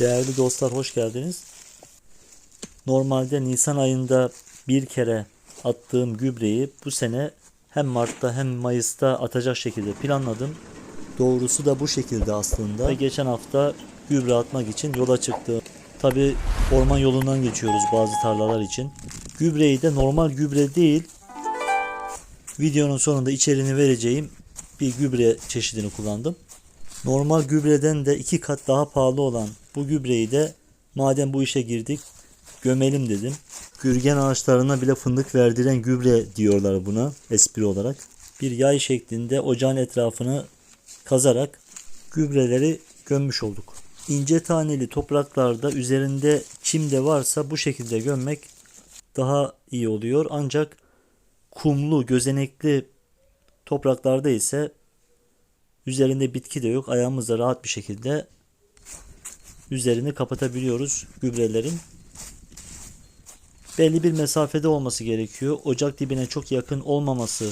Değerli dostlar hoş geldiniz. Normalde Nisan ayında bir kere attığım gübreyi bu sene hem Mart'ta hem Mayıs'ta atacak şekilde planladım. Doğrusu da bu şekilde aslında. Ve geçen hafta gübre atmak için yola çıktım. Tabi orman yolundan geçiyoruz bazı tarlalar için. Gübreyi de normal gübre değil, videonun sonunda içeriğini vereceğim bir gübre çeşidini kullandım. Normal gübreden de iki kat daha pahalı olan bu gübreyi de madem bu işe girdik gömelim dedim. Gürgen ağaçlarına bile fındık verdiren gübre diyorlar buna espri olarak. Bir yay şeklinde ocağın etrafını kazarak gübreleri gömmüş olduk. İnce taneli topraklarda üzerinde çim de varsa bu şekilde gömmek daha iyi oluyor. Ancak kumlu, gözenekli topraklarda ise üzerinde bitki de yok. Ayağımızla rahat bir şekilde üzerini kapatabiliyoruz gübrelerin. Belli bir mesafede olması gerekiyor. Ocak dibine çok yakın olmaması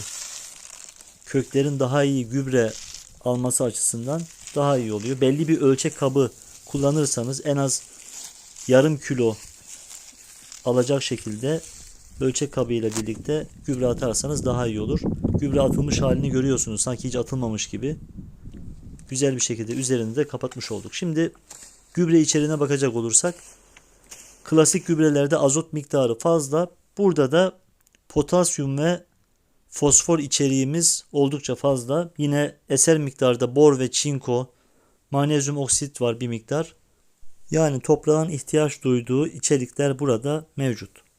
köklerin daha iyi gübre alması açısından daha iyi oluyor. Belli bir ölçek kabı kullanırsanız en az yarım kilo alacak şekilde ölçek kabı ile birlikte gübre atarsanız daha iyi olur. Gübre atılmış halini görüyorsunuz. Sanki hiç atılmamış gibi. Güzel bir şekilde üzerini de kapatmış olduk. Şimdi gübre içeriğine bakacak olursak klasik gübrelerde azot miktarı fazla. Burada da potasyum ve fosfor içeriğimiz oldukça fazla. Yine eser miktarda bor ve çinko, magnezyum oksit var bir miktar. Yani toprağın ihtiyaç duyduğu içerikler burada mevcut.